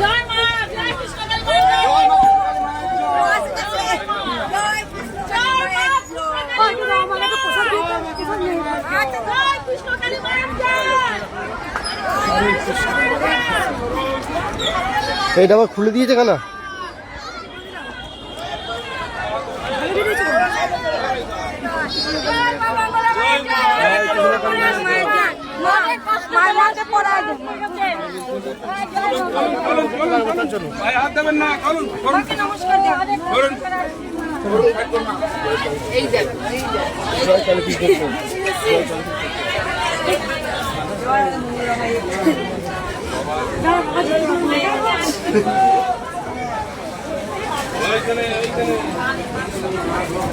জয় এইটা আবার খুলে দিয়েছে কেন? করুন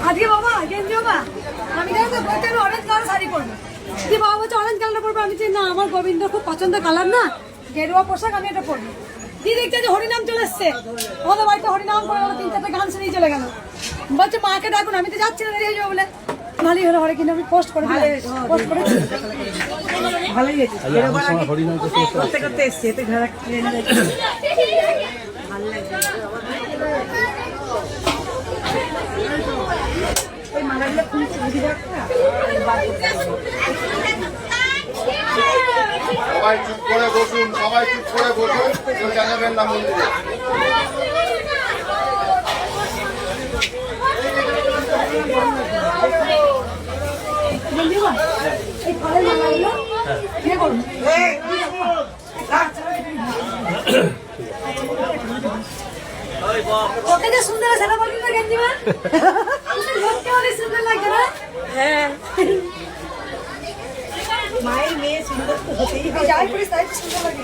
আজকে বাবা গেঞ্জি বাবা। আমি জানি তো বলতে আমি অরেঞ্জ কালার শাড়ি পরবো। যে বাবা বলছে অরেঞ্জ কালারটা পরবো? আমি না আমার গোবিন্দ খুব পছন্দ কালার না? গেরুয়া পোশাক আমি এটা পরবো। দিয়ে দেখছে যে হরিনাম চলে এসছে। আমাদের বাড়িতে হরিনাম করে ওরা তিন চারটে গান শুনিয়ে চলে গেল। বলছে মাকে ডাকুন আমি তো যাচ্ছি না দেরি হয়ে যাব বলে। ভালোই হলো হরে কিন্তু আমি পোস্ট করে পোস্ট করেছি ভালোই হয়েছে। করতে করতে এসছে এতে ঘরে ট্রেনে ওই মালাগুলো খুব সুবিধা সবাই চুপ করে বসুন সবাই চুপ করে বসুন কেউ জানাবেন না মন্দিরে বাবা ওকে যে সুন্দর সেটা বলবি না গেঞ্জি লোককে অনেক সুন্দর লাগছে না? হ্যাঁ। মায়ের মেয়ে সুন্দর তো হতেই হবে। যাই করিস তাই সুন্দর লাগে।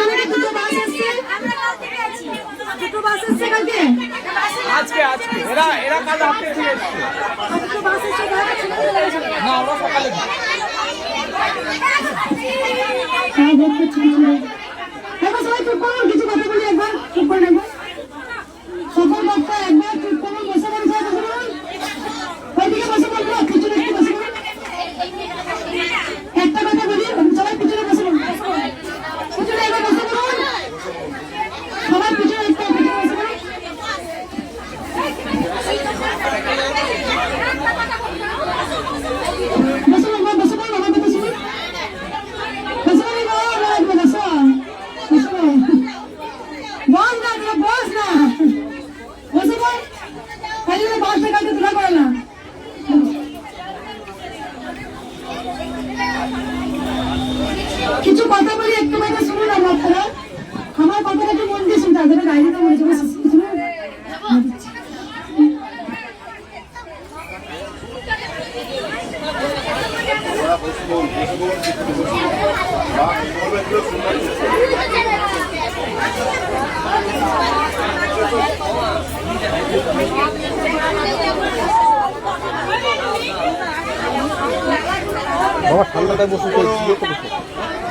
শুনুন দুটো বাস আসছে দুটো বাস আসছে কালকে? আজকে আজকে। এরা এরা কাল রাত্রে দিয়ে এসছে দুটো বাস আসছে কালকে ছেড়ে না আমরা সকালে হ্যাঁ কিছু কথা বলি একবার চুপ করে নেব সকল বক্তা একবার চুপ করুন বসে বলুন সবাই বসে বলুন ওইদিকে বসে বলব পিছনে একটু বসে বলুন একটা কথা বলি সবাই পিছনে বসে বলুন পিছনে একবার বসে বলুন সবাই পিছনে একটু পিছনে বসে বলুন বসে বলুন বসে বলুন আমার কথা শুনুন বসে বলুন না লাগবে না সব বসে বলুন বস না তোরা বস না বসে বল খালি ওই বাসটা কাটে তোলা করে না কিছু কথা বলি, একটু কথা শুনুন না আপনারা। আমার কথাটা একটু মন দিয়ে শুনতে হবে ডাইরিতে বলেছে বসে শুনুন ওরা বসুন বসুন কিছু বসুন মা কি বলবে এগুলো বাবা, ঠান্ডাটায় বসে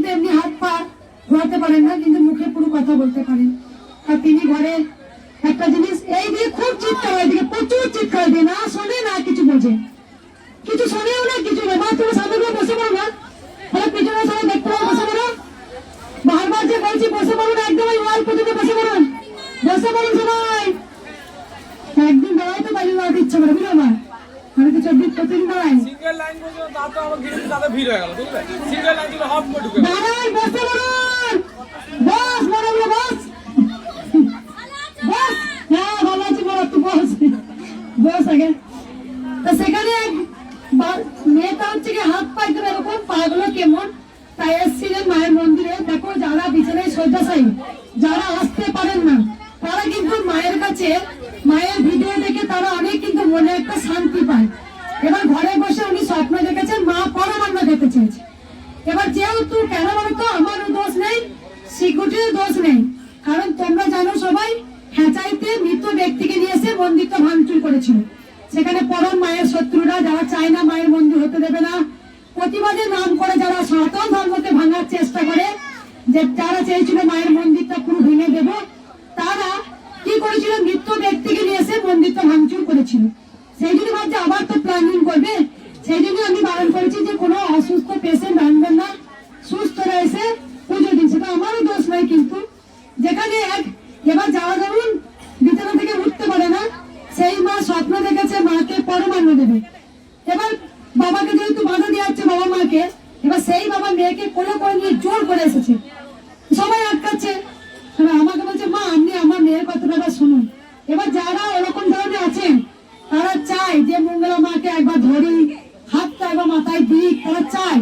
কিন্তু এমনি হাত পা ঘোরাতে পারেন না, কিন্তু মুখে পুরো কথা বলতে পারেন আর তিনি ঘরে একটা জিনিস, এই দিয়ে খুব চিৎকার হয়, এদিকে প্রচুর চিৎকার দিয়ে না শোনে, না কিছু বোঝে। কিছু শোনেও না কিছু না মা তুমি সামনে বসে পড়ো না তাহলে পিছনে সবাই দেখতে পাবো বসে পড়ো। বারবার যে বলছি, বসে পড়ুন একদম ওই ওয়াল পর্যন্ত বসে পড়ুন বসে পড়ুন সবাই একদিন দাঁড়াই তো দাঁড়িয়ে দাঁড়াতে ইচ্ছে করে বুঝলো মা আমি তো চব্বিশ প্রতিদিন দাঁড়াই সিঙ্গেল লাইন পর্যন্ত তা তো আমার ঘিরে তাতে ভিড় হয়ে গেল, বুঝলে? সিঙ্গেল লাইন ছিল, হপ করে ঢুকে গেল। দাঁড়ান, বসে পড়ুন বস বড় বড় বস! বস! হ্যাঁ ভালো আছি বড় তুই বস। বস আগে। তো সেখানে মেয়েটা হচ্ছে কি হাত পা একদম এরকম পাগুলো কেমন? তাই এসেছিলেন মায়ের মন্দিরে। দেখো, যারা বিছানায় শয্যাশায়ী, যারা আসতে পারেন না, তারা কিন্তু মায়ের কাছে, মায়ের ভিডিও দেখে তারা অনেক কিন্তু মনে একটা শান্তি পায়। এবার ঘরে বসে উনি স্বপ্ন দেখেছেন মা পরমান্ন দেখতে চেয়েছে। এবার যেহেতু কেন বলতো আমারও দোষ নেই সিকিউরিটির দোষ নেই। কারণ তোমরা জানো সবাই, হেঁচাইতে মৃত ব্যক্তিকে নিয়ে এসে মন্দিরটা ভাঙচুর করেছিল। সেখানে পরম মায়ের শত্রুরা, যারা চায় না মায়ের মন্দির হতে দেবে না প্রতিবাদের নাম করে যারা সনাতন ধর্মকে ভাঙার চেষ্টা করে, যে যারা চেয়েছিল মায়ের মন্দিরটা পুরো ভেঙে দেবে, তারা কি করেছিল? মৃত ব্যক্তিকে নিয়ে এসে মন্দিরটা ভাঙচুর করেছিল। কোলে করে এসেছে। সবাই আটকাচ্ছে। আমাকে বলছে, মা, আপনি আমার মেয়ের কথাটা শুনুন। এবার যারা এরকম ধরনের আছেন, তারা চায় যে মঙ্গলা মাকে একবার ধরি হাতটা একবার মাথায় দিক তারা চায়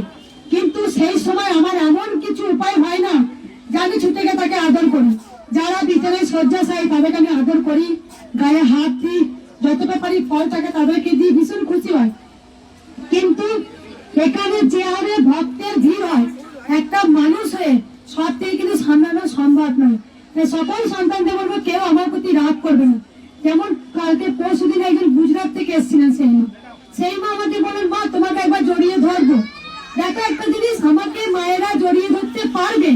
কিন্তু সেই সময় আমার এমন কিছু উপায় হয় না যে আমি ছুটে গিয়ে তাকে আদর করি যারা শয্যাশায়ী তাদেরকে আমি আদর করি, গায়ে হাত দিই, যতটা পারি ফল থাকে তাদেরকে দিই, ভীষণ খুশি হয়। কিন্তু এখানে যে হারে ভক্তের ভিড় হয়, একটা মানুষ হয়ে সব থেকে কিন্তু সামলানো সম্ভব নয়। সকল সন্তানদের বলব, কেউ আমার প্রতি রাগ করবে না। যেমন কালকে পরশু দিন একজন গুজরাট থেকে এসেছিলেন সেই মা। সেই মা আমাকে বলেন মা, তোমাকে একবার জড়িয়ে ধরবো। দেখো একটা জিনিস, আমাকে মায়েরা জড়িয়ে ধরতে পারবে?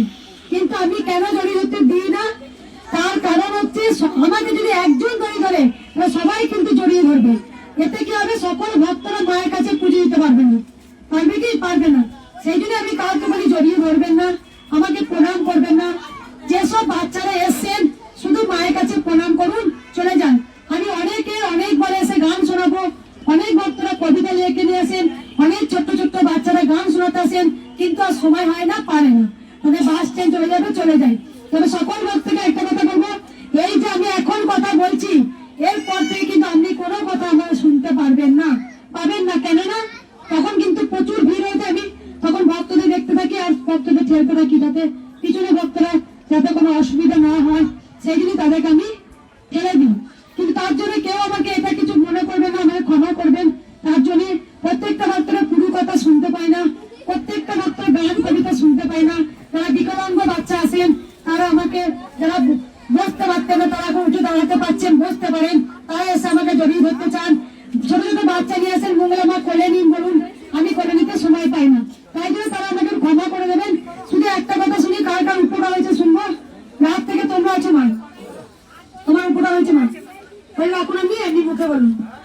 বাচ্চারা এসছেন, শুধু মায়ের কাছে প্রণাম করুন, চলে যান। আমি অনেকে অনেকবার এসে গান শোনাবো, অনেক ভক্তরা কবিতা লিখে নিয়ে আসেন, অনেক ছোট্ট ছোট্ট বাচ্চারা গান শোনাতে আসেন, কিন্তু আর সময় হয় না, পারে না। তাদের বাস চেঞ্জ চলে যাবে, চলে যায় আমি এমনি